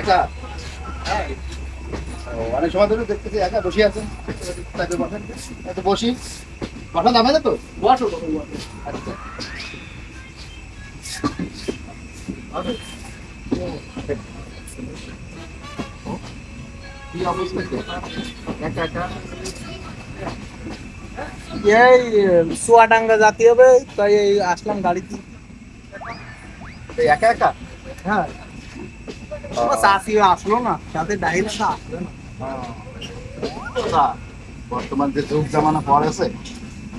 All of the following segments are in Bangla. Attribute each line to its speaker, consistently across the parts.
Speaker 1: একা? অনেক সময় ধরে দেখতেছি একা বসে আছেন। তাকে একটু বসি। বসা যাবে না তো?
Speaker 2: বসো
Speaker 1: আচ্ছা। কি অবস্থা একা একা।
Speaker 2: এই চুয়াডাঙ্গা জাতি হবে তাই এই আসলাম গাড়িতে।
Speaker 1: একা একা?
Speaker 2: হ্যাঁ। চাষি আসলো না সাথে ডাইরেক্ট আসলো না।
Speaker 1: না, বর্তমান যে যুগ জামানা পড়েছে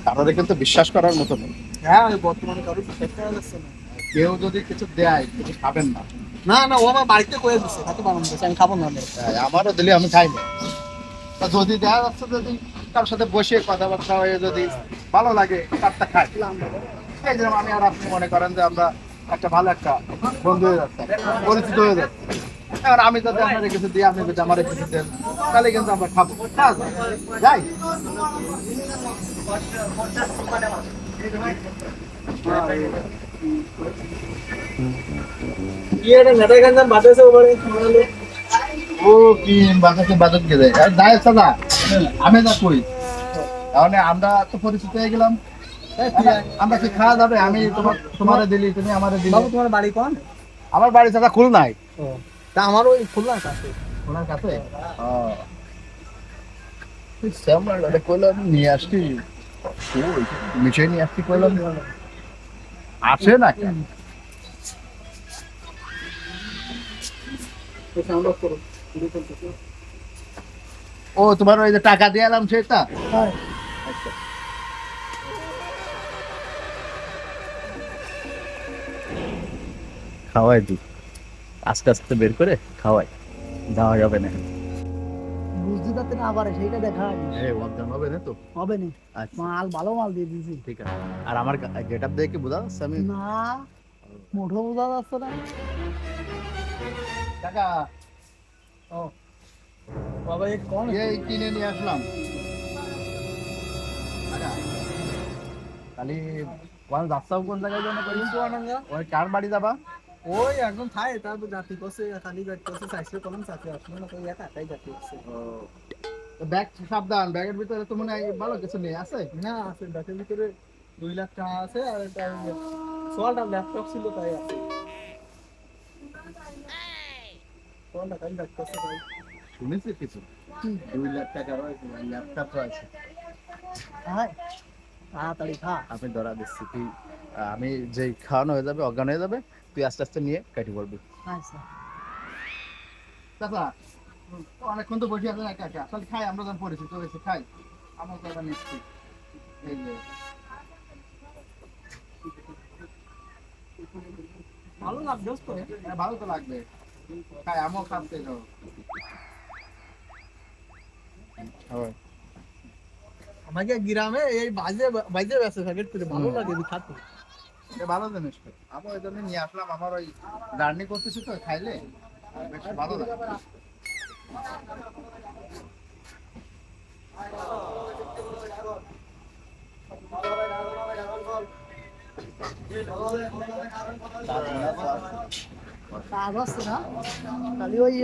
Speaker 1: তাদের কিন্তু বিশ্বাস করার মতো নেই।
Speaker 2: হ্যাঁ বর্তমানে কারও বিশ্বাস করা যাচ্ছে না।
Speaker 1: কেউ যদি কিছু দেয় কিছু খাবেন না।
Speaker 2: না না ও আমার বাড়িতে কয়ে দিচ্ছে খাতে বানানো দিচ্ছে আমি খাব না।
Speaker 1: হ্যাঁ, আমারও দিলে আমি খাই না। তা যদি দেখা যাচ্ছে যদি কারোর সাথে বসে কথাবার্তা হয়ে যদি ভালো লাগে তারটা খাই। এই যেরকম আমি আর আপনি মনে করেন যে আমরা একটা ভালো একটা বন্ধু হয়ে যাচ্ছে পরিচিত হয়ে যাচ্ছে। এবার আমি যদি আপনার কিছু দিই আপনি আমার কিছু দেন তাহলে কিন্তু আমরা খাব। যাই।
Speaker 2: ইয়ে রে নেতা গাঞ্জাম বাজাইছে ওবারে আমাদের
Speaker 1: ও কি বাজাতে বাজাত গেলে দায় সাদা আমি যা কই। তাহলে আমরা তো পরিচিত হয়ে গেলাম। আমরা কি খাওয়া যাবে আমি তোমার তোমারে দিলি তুমি আমারে দিলি।
Speaker 2: তোমার বাড়ি কোন?
Speaker 1: আমার বাড়ি খুল নাই
Speaker 2: তা আমার ওই খুলনা কাছে
Speaker 1: ওনার কাছে? নিয়ে আসছি মিশে নিয়ে আসে না কেন? ও তোমার ওই যে টাকা দিয়ে এলাম সেটা? আচ্ছা
Speaker 3: খাওয়াই দি আস্তে আস্তে বের করে খাওয়াই। যাওয়া যাবে না।
Speaker 2: বুঝতে পারতে না আবার সেইটা দেখা
Speaker 1: হবে না তো।
Speaker 2: হবে না।
Speaker 1: আচ্ছা।
Speaker 2: মাল ভালো মাল দিয়ে দিয়েছি।
Speaker 1: ঠিক আছে। আর আমার গেট আপ দেখে বোঝা যাচ্ছে আমি
Speaker 2: না মোটো বোঝা যাচ্ছে না।
Speaker 1: টাকা
Speaker 2: ও বাবা কোন?
Speaker 1: এই কিনে নিয়ে আসলাম। খালি কোন জায়গায় যেন করি ওই কার বাড়ি যাবা?
Speaker 2: ওই একদম তারপর জাতি করছে খালি করছে চাইছে কলম চাকরি আসলো না তো একা একাই জাতি করছে।
Speaker 1: ব্যাগ সাবধান ব্যাগের ভিতরে তো মনে হয় ভালো কিছু নেই আছে?
Speaker 2: না আছে ব্যাগের ভিতরে দুই লাখ টাকা আছে আর একটা সোয়ালটা ল্যাপটপ ছিল তাই আছে। সোয়ালটা কাজ ব্যাগ করছে তাই।
Speaker 1: শুনেছি কিছু? দুই লাখ টাকা রয়েছে ল্যাপটপ রয়েছে।
Speaker 2: হাই তাড়াতাড়ি খা।
Speaker 1: আমি ধরা দিচ্ছি তুই আমি যেই খাওয়ানো হয়ে যাবে অজ্ঞান হয়ে যাবে তুই আস্তে আস্তে নিয়ে কাটি পড়বি
Speaker 2: আচ্ছা।
Speaker 1: চাচা অনেকক্ষণ তো বসে আছেন একা একা। আসলে খাই আমরা যখন পরিচিত হয়েছি খাই। আমার কথা নিচ্ছি। এই যে।
Speaker 2: ভালো লাগবে তো
Speaker 1: হ্যাঁ, ভালো তো লাগবে। খাই আমিও খাচ্ছি তো। হয়।
Speaker 2: আমাকে গ্রামে এই বাজে বাজে বেসে প্যাকেট করে ভালো লাগে খাতে
Speaker 1: এটা ভালো জিনিস আমি ওই জন্য নিয়ে আসলাম আমার ওই জার্নি করতেছি তো খাইলে বেশ ভালো লাগে।
Speaker 2: খালি ওই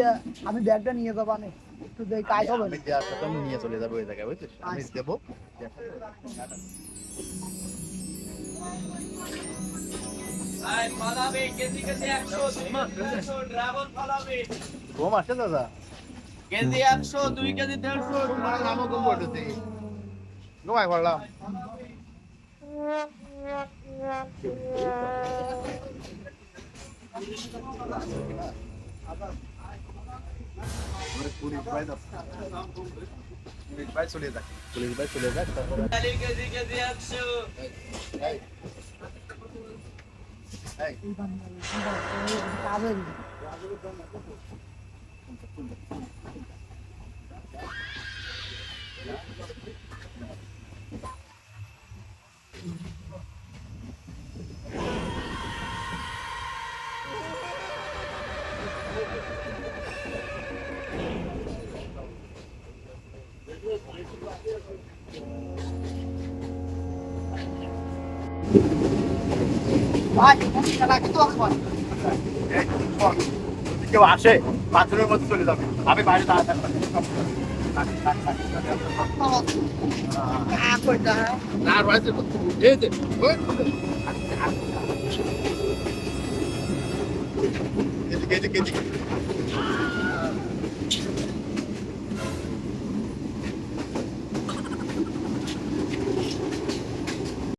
Speaker 2: আমি ব্যাগটা নিয়ে যাব না একটু দেখ কাজ হবে।
Speaker 1: আমি আমি নিয়ে চলে যাব ওই জায়গায় বুঝছিস? আমি
Speaker 2: আচ্ছা।
Speaker 1: দেবো। ঘুম আসে দাদা
Speaker 2: কেজি একশো দুই কেজি দেড়শো
Speaker 1: তোমার নামও ঘুম পড়তেছি ঘুমাই পড়লাম পুলিশ ভাই। পুলিশ ভাই চলে যাক পুলিশ ভাই চলে যাক তারপরে।
Speaker 2: ভাই মুখটা রাখি
Speaker 1: কেউ আসে চলে যাবে। আমি বাইরে দাঁড়াতে এদিকে এদিকে এদিকে।